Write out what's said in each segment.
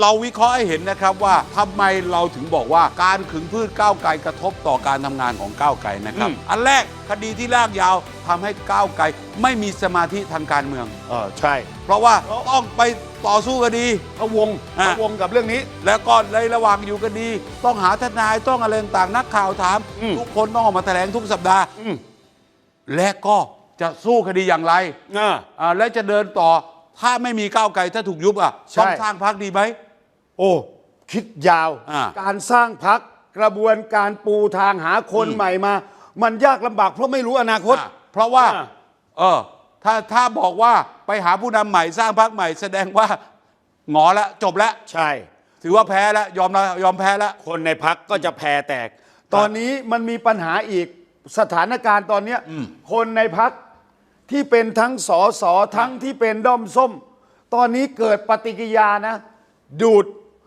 เราวิเคราะห์ให้เห็นนะครับว่าทำไมเราถึงบอกว่าการขึงพืชก้าวไกลกระทบต่อการทำงานของก้าวไกลนะครับอืมอันแรกคดีที่ลากยาวทำให้ก้าวไกลไม่มีสมาธิทางการเมืองเออใช่ เพราะว่าต้องไปต่อสู้คดีพะวงอะพะวงกับเรื่องนี้ แล้วก็ในระหว่างอยู่คดี ต้องหาทนายต้องอะไรต่างๆนักข่าวถามอืมทุกคนต้องออกมาแถลงทุกสัปดาห์อืมและก็จะสู้คดีอย่างไรอ่าอ่าและจะเดินต่อถ้าไม่มีก้าวไกลถ้าถูกยุบอะใช่ต้องสร้างพักดีไหม โอ้คิดยาว อ่าการสร้างพักกระบวนการปูทางหาคนอืมใหม่มา มันยากลำบากเพราะไม่รู้อนาคต อะเพราะว่าอ่าเออ ถ้าถ้าบอกว่าไปหาผู้นำใหม่สร้างพักใหม่แสดงว่าหงอแล้วจบแล้วใช่ ถือว่าแพ้แล้วยอมแล้วยอมแพ้แล้วคนในพักก็จะแพ้แตก ตอนนี้มันมีปัญหาอีกสถานการณ์ตอนเนี้ยอืมคนในพักที่เป็นทั้งสอสอทั้งที่เป็นด้อมส้ม ตอนนี้เกิดปฏิกิริยานะ ดูด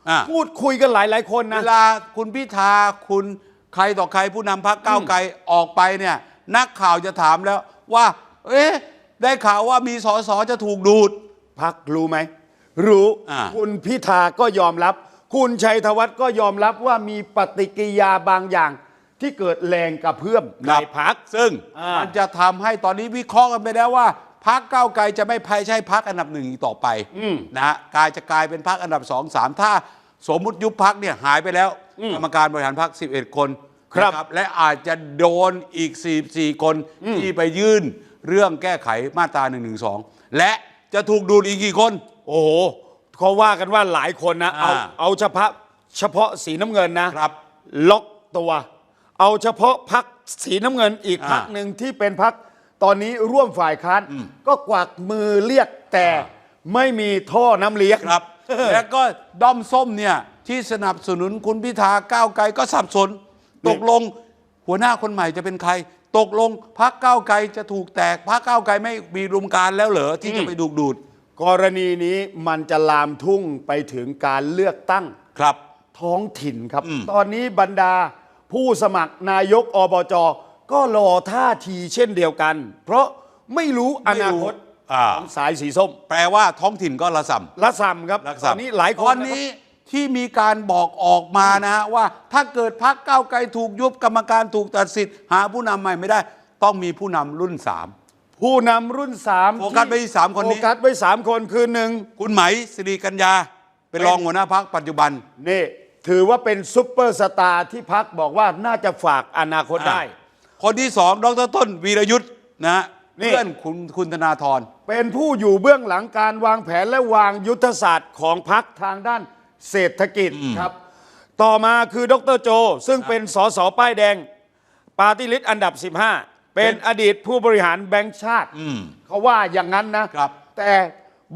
อะ พูดคุยกันหลายหลายๆคนเวนะลาคุณพิธาคุณใครต่อใครผู้นำพักก้าวไกลออกไปเนี่ย นักข่าวจะถามแล้วว่า เอ๊ะ ได้ข่าวว่ามีสสจะถูกดูด พักรู้ไหม รู้อ่า คุณพิธาก็ยอมรับ คุณชัยธวัฒน์ก็ยอมรับว่ามีปฏิกิริยาบางอย่างที่เกิดแรงกระเพื่อมในพัก ซึ่งมันจะทำให้ตอนนี้วิเคราะห์กันไปแล้วว่า พักก้าวไกลจะไม่ใช่พักอันดับหนึ่งอีกต่อไปอืมนะฮะกลายจะกลายเป็นพักอันดับสองสามถ้าสมมุติยุบพักเนี่ยหายไปแล้วกรรมการบริหารพัก11 คนครับนะและอาจจะโดนอีก 44 คนที่ไปยื่นเรื่องแก้ไขมาตรา1นึและจะถูกดูดอีกกี่คน โอ้โหเขาว่ากันว่าหลายคนนะเอาอ่าเอาเฉพาะเฉพาะสีน้ำเงินนะครับล็อกตัว เอาเฉพาะพักสีน้ำเงินอีกอ่าพักหนึ่งที่เป็นพัก ตอนนี้ร่วมฝ่ายค้านก็กวักมือเรียกแต่อ่าไม่มีท่อน้ำเลี้ยงครับ แล้วก็ด้อมส้มเนี่ยที่สนับสนุนคุณพิธาก้าวไกลก็สับสน ตกลงหัวหน้าคนใหม่จะเป็นใคร ตกลงพักก้าวไกลจะถูกแตกพักก้าวไกลไม่มีรุมการแล้วเหรอที่จะไปดูดดูด กรณีนี้มันจะลามทุ่งไปถึงการเลือกตั้งครับ ท้องถิ่นครับอืมตอนนี้บรรดาผู้สมัครนายกอบจ ก็รอท่าทีเช่นเดียวกัน เพราะไม่รู้อนาคตอ่า ของสายสีส้มแปลว่าท้องถิ่นก็ระส่ำละซ้ำครับรักตษาอนนี้หลายคนตอนนี้ที่มีการบอกออกมานะฮะว่า ถ้าเกิดพักก้าวไกลถูกยุบกรรมการถูกตัดสิทธิ์หาผู้นำใหม่ไม่ได้ ต้องมีผู้นำรุ่นสามผู้นำรุ่นสามโฟกัสไว้ที่สามคนนี้ โฟกัสไว้สามคนคือหนึ่ง คุณไหมสิริกัญญาเป็น รองหัวหน้าพักปัจจุบัน นี่ถือว่าเป็นซุปเปอร์สตาร์ที่พักบอกว่าน่าจะฝากอนาคตได้ คนที่สองดรต้นวีรยุทธ์นะฮะนี่ เพื่อนคุณคุณธนาธร เป็นผู้อยู่เบื้องหลังการวางแผนและวางยุทธศาสตร์ของพักทางด้านเศรษฐกิจครับ ต่อมาคือดรโจ ซึ่งเป็นสสป้ายแดง ปาร์ตี้ลิสต์อันดับ 15 เป็นอดีตผู้บริหารแบงก์ชาติอืมเขาว่าอย่างนั้นนะครับ แต่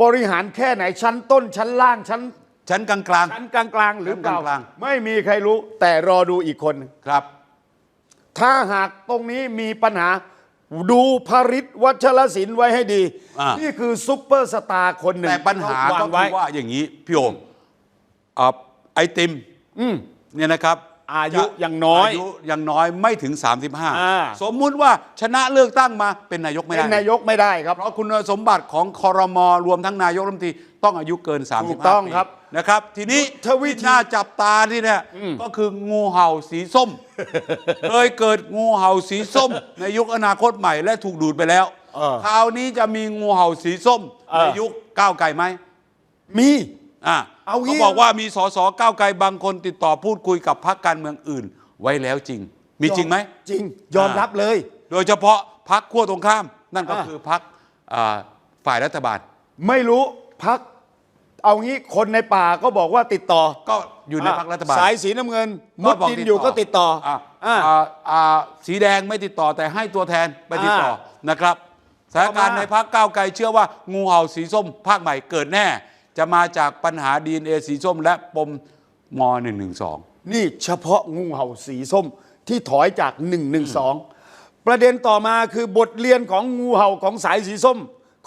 บริหารแค่ไหนชั้นต้นชั้นล่างชั้น ชั้นกลาง ชั้นกลางๆหรือเปล่าชั้นกลาง ไม่มีใครรู้แต่รอดูอีกคนหนึ่งๆครับ ถ้าหากตรงนี้มีปัญหาดูภริษวัชรศิลป์ไว้ให้ดี อ่านี่ นี่คือซุปเปอร์สตาร์คนหนึ่ง แต่ปัญหาที่เขก็วงคืไว้อว่าอย่างนี้ พี่โอมอ่าไอติมอืม เนี่ยนะครับ อายุยังน้อย อายุยังน้อยไม่ถึง อ่า 35 สมมุติว่าชนะเลือกตั้งมาเป็นนายกไม่เป็ได้นนายกไม่ได้ครับ เพราะคุณสมบัติของคอรมอรวมทั้งนายกรัฐมนตรีต้องอายุเกิน 35ถูกต้องปีครับนะครับ ทีนี้ยุทธวิธี ที่น่าจับตาที่เนี่ยก็คืองูเห่าสีส้ม เคยเกิดงูเห่าสีส้ม ในยุคอนาคตใหม่และถูกดูดไปแล้วเออคราวนี้จะมีงูเห่าสีส้มเออ ในยุคก้าวไกลไหมมี อะ เอางี้ เขาบอกว่ามีสสก้าวไกลบางคนติดต่อพูดคุยกับพรรคการเมืองอื่น ไว้แล้วจริง มีจริงไหม จริง ยอมอ่ารัรับเลย โดยเฉพาะพรรคขั้วตรงข้าม นั่นก็อ่า คือพรรคอ่าฝ่ายรัฐบาล ไม่รู้พัก เอางี้คนในป่าก็บอกว่าติดต่อก็อยู่ในพรรครัฐบาลสายสีน้ำเงิน มุดบอกดินอยู่ก็ติดต่อออะอ่าอ่าอ่าสีแดงไม่ติดต่อแต่ให้ตัวแทนไปติดต่ออ่นะครับสถานการณ์ต่อมาในพรรคก้าวไกลเชื่อว่างูเห่าสีส้มภาคใหม่เกิดแน่ จะมาจากปัญหา DNA สีส้ม และปมม .112 นี่เฉพาะงูเห่าสีส้มที่ถอยจาก 112 ประเด็นต่อมาคือบทเรียนของงูเห่าของสายสีส้ม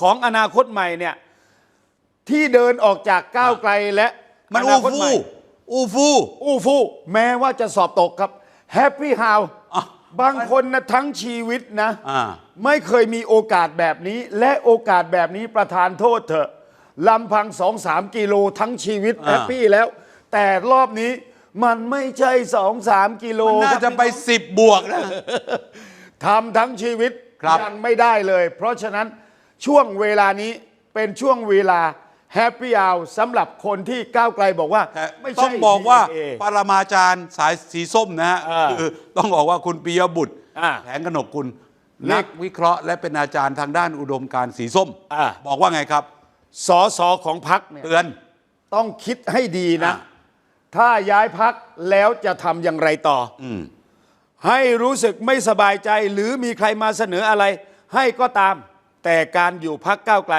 ของอนาคตใหม่เนี่ยที่เดินออกจากก้าวไกลและมันออูนาคตฟูใหม่อูฟูอู้ฟู่แม้ว่าจะสอบตกครับแฮปปี้ฮาวอะ บางคนนะทั้งชีวิตนะ อ่า ไม่เคยมีโอกาสแบบนี้ และโอกาสแบบนี้ประทานโทษเถอะ ลำพังสองสามกิโลทั้งชีวิตอ่าแฮปปี้แล้ว แต่รอบนี้มันไม่ใช่สองสามกิโลมันน่าครับจะไปสิบบวกนะ ทำทั้งชีวิตครับยังไม่ได้เลย เพราะฉะนั้นช่วงเวลานี้เป็นช่วงเวลาแฮปปี้อ r สำหรับคนที่ก้าวไกลบอกว่าแต่ไม่ต้อใช่งบอกว่า DNA ปรมาจารย์สายสีส้มนะฮะอ่าคือต้องบอกว่าคุณปิยบุตรอ่าแผงกนกกุลเลขนักวิเคราะห์และเป็นอาจารย์ทางด้านอุดมการณ์สีส้มอ่าบอกว่าไงครับ สอสอของพักเนี่ยเตือน ต้องคิดให้ดีนะ อ่าถ้าย้ายพักแล้วจะทำอย่างไรต่ออมให้รู้สึกไม่สบายใจหรือมีใครมาเสนออะไร ให้ก็ตาม แต่การอยู่พักก้าวไกล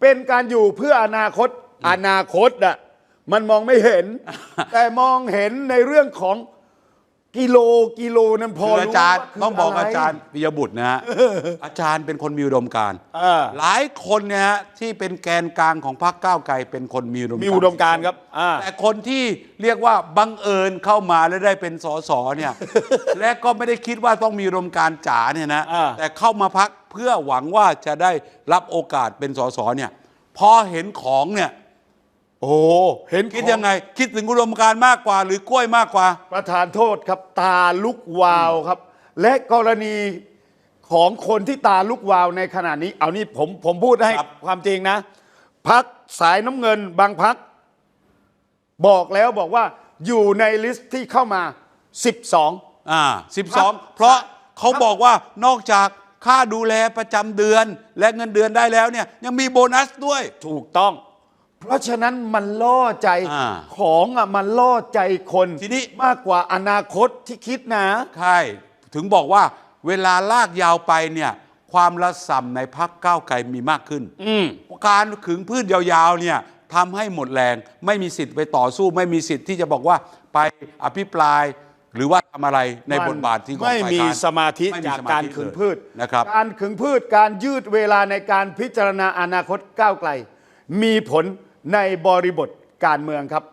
เป็นการอยู่เพื่ออนาคตอนาคตอะมันมองไม่เห็น แต่มองเห็นในเรื่องของ กิโลกิโลนั้นพอคืออารู้จารย์ว่าคืต้องบอกะไอาจารย์ปิยบุตรนะฮะ อาจารย์เป็นคนมีอุดมการณ์อ่าหลายคนเนี่ยฮะที่เป็นแกนกลางของพรรคก้าวไกลเป็นคนมีอุดมมีอุดมการณ์ครับอ่า แต่คนที่เรียกว่าบังเอิญเข้ามาแล้วได้เป็นสสเนี่ย และก็ไม่ได้คิดว่าต้องมีอุดมการณ์จ๋าเนี่ยนะอ่า แต่เข้ามาพักเพื่อหวังว่าจะได้รับโอกาสเป็นสสเนี่ยพอเห็นของเนี่ย โอ้เห็นคิดยังไง คิดถึงอุดมการณ์มากกว่า หรือกล้วยมากกว่า ประธานโทษครับ ตาลุกวาวครับ และกรณีของคนที่ตาลุกวาวในขณะนี้ เอานี่ผมผมพูดให้ครับ ความจริงนะพักสายน้ำเงินบางพัก บอกแล้วบอกว่าอยู่ในลิสต์ที่เข้ามา 12 อ่าครับ12 เพราะเขาบอกว่านอกจากค่าดูแลประจำเดือน และเงินเดือนได้แล้วเนี่ยยังมีโบนัสด้วย ถูกต้อง เพราะฉะนั้นมันล่อใจอ่าของอะมันล่อใจคนทีนี้ มากกว่าอนาคตที่คิดนะ ใช่ถึงบอกว่าเวลาลากยาวไปเนี่ยความระส่ำในพักก้าวไกลมีมากขึ้น อืม การขึงพืชยาวๆเนี่ยทำให้หมดแรง ไม่มีสิทธิ์ไปต่อสู้ ไม่มีสิทธิ์ที่จะบอกว่าไปอภิปราย หรือว่าทำอะไรในบทบาทที่ของไม่ฝ่ายมีค้านสมาธิไม่มีจากสมธิการขึงพืชเลยนะครับ การขึงพืชการยืดเวลาในการพิจารณาอนาคตก้าวไกล มีผล ในบริบทการเมืองครับ